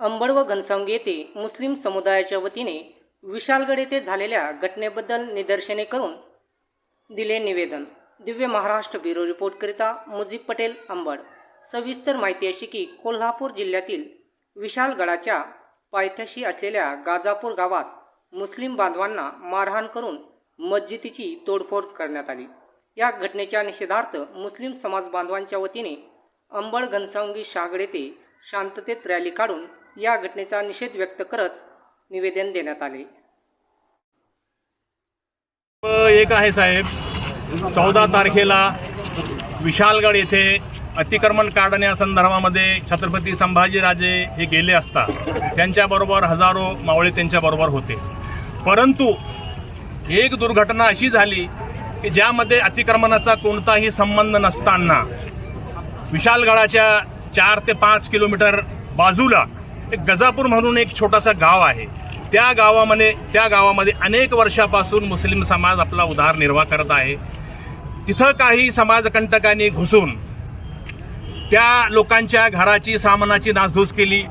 अंबड व घनसावंगी येथे मुस्लिम समुदायाच्या वतीने विशालगड येथे झालेल्या घटनेबद्दल निदर्शने करून दिले निवेदन. दिव्य महाराष्ट्र ब्युरो रिपोर्टकरिता मुजीब पटेल अंबड. सविस्तर माहिती अशी की कोल्हापूर जिल्ह्यातील विशालगडाच्या पायथ्याशी असलेल्या गाजापूर गावात मुस्लिम बांधवांना मारहाण करून मस्जिदीची तोडफोड करण्यात आली. या घटनेच्या निषेधार्थ मुस्लिम समाज बांधवांच्या वतीने अंबड घनसावंगी शागड येथे शांततेत रॅली काढून या घटनेचा निषेध व्यक्त करत निवेदन देण्यात आले. एक आहे साहेब चौदा तारखेला विशालगड येथे अतिक्रमण काढण्यासंदर्भामध्ये छत्रपती संभाजीराजे हे गेले असता त्यांच्याबरोबर हजारो मावळे त्यांच्याबरोबर होते. परंतु एक दुर्घटना अशी झाली की ज्यामध्ये अतिक्रमणाचा कोणताही संबंध नसताना विशालगडाच्या चार ते पाच किलोमीटर बाजूला एक गजापूर म्हणून एक छोटासा गाव आहे. त्या गावामध्ये त्या गावामध्ये अनेक वर्षापासून मुस्लिम समाज आपला उदारनिर्वाह करत आहे. तिथं काही समाजकंटकांनी घुसून त्या लोकांच्या घराची सामानाची नासधूस केली.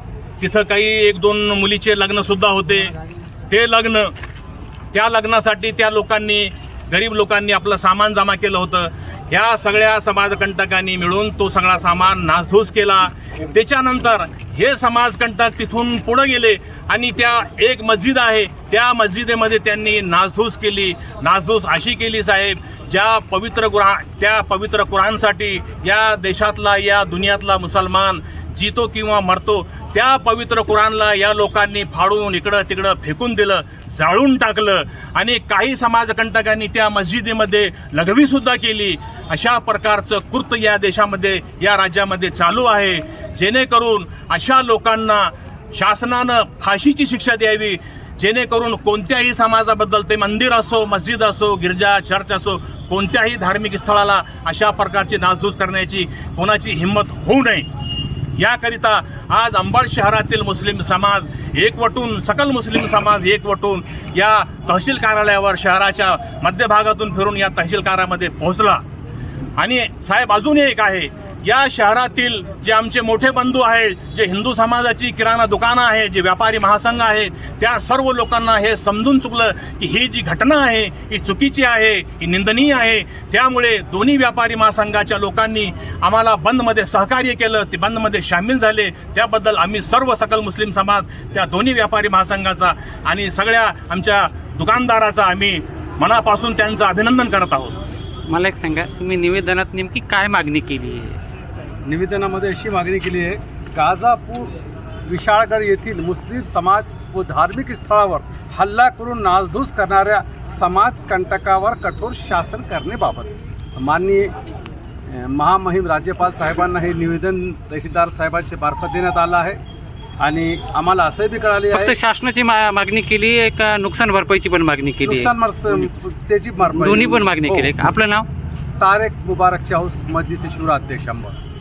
तिथं काही एक दोन मुलीचे लग्नसुद्धा होते. ते लग्न त्या लग्नासाठी त्या लोकांनी गरीब लोकांनी आपलं सामान जमा केलं होतं. ह्या सगळ्या समाजकंटकांनी मिळून तो सगळा सामान नासधूस केला. त्याच्यानंतर हे समाजकंटक तिथून पुढे गेले आणि त्या एक मस्जिद आहे. त्या मस्जिदेमध्ये त्यांनी नासधूस केली. नासधूस अशी केली साहेब ज्या पवित्र कुराण त्या पवित्र कुराणसाठी या देशातला या दुनियातला मुसलमान जितो किंवा मरतो त्या पवित्र कुराणला या लोकांनी फाडून इकडं तिकडं फेकून दिलं जाळून टाकलं. आणि काही समाजकंटकांनी त्या मस्जिदीमध्ये लघवी सुद्धा केली. अशा प्रकारचं कृत या देशामध्ये या राज्यामध्ये चालू आहे. जेणेकरून अशा लोकांना शासनानं फाशीची शिक्षा द्यावी. जेणेकरून कोणत्याही समाजाबद्दल ते मंदिर असो मस्जिद असो गिरजा चर्च असो कोणत्याही धार्मिक स्थळाला अशा प्रकारची नासधूस करण्याची कोणाची हिंमत होऊ नये. याकरिता आज अंबड शहरातील मुस्लिम समाज एकवटून सकल मुस्लिम समाज एकवटून या तहसील कार्यालयावर शहराच्या मध्यभागातून फिरून या तहसील कार्यामध्ये पोहोचला. आणि साहेब अजून एक आहे. या शहरातील जे आमचे मोठे बंधू आहेत जे हिंदू समाजाची किराणा दुकानं आहे जे व्यापारी महासंघ आहेत त्या सर्व लोकांना हे समजून चुकलं की ही जी घटना आहे ही चुकीची आहे ही निंदनीय आहे. त्यामुळे दोन्ही व्यापारी महासंघाच्या लोकांनी आम्हाला बंदमध्ये सहकार्य केलं ते बंदमध्ये सामील झाले. त्याबद्दल आम्ही सर्व सकल मुस्लिम समाज त्या दोन्ही व्यापारी महासंघाचा आणि सगळ्या आमच्या दुकानदाराचा आम्ही मनापासून त्यांचं अभिनंदन करत आहोत. मला एक सांगा तुम्ही निवेदनात नेमकी काय मागणी केली आहे? निवेदनामध्ये अशी मागणी केली आहे गाझापूर विशाळगड येथील मुस्लिम समाज व धार्मिक स्थळावर हल्ला करून नासधूस करणाऱ्या समाज कंटकावर कठोर शासन करण्याबाबत माननीय महामहिम राज्यपाल साहेबांना हे निवेदन तहसीलदार साहेबांच्या मार्फत देण्यात आलं आहे आणि आम्हाला असंही बी कळाले फक्त शासनाची मागणी केली आहे का नुकसान भरपाईची पण मागणी केली नुकसान मार्स- त्याची दोन्ही पण मागणी हो. केली आहे का? आपलं नाव तारेक मुबारक चाऊस मजलिस शुरा अध्यक्ष अंबड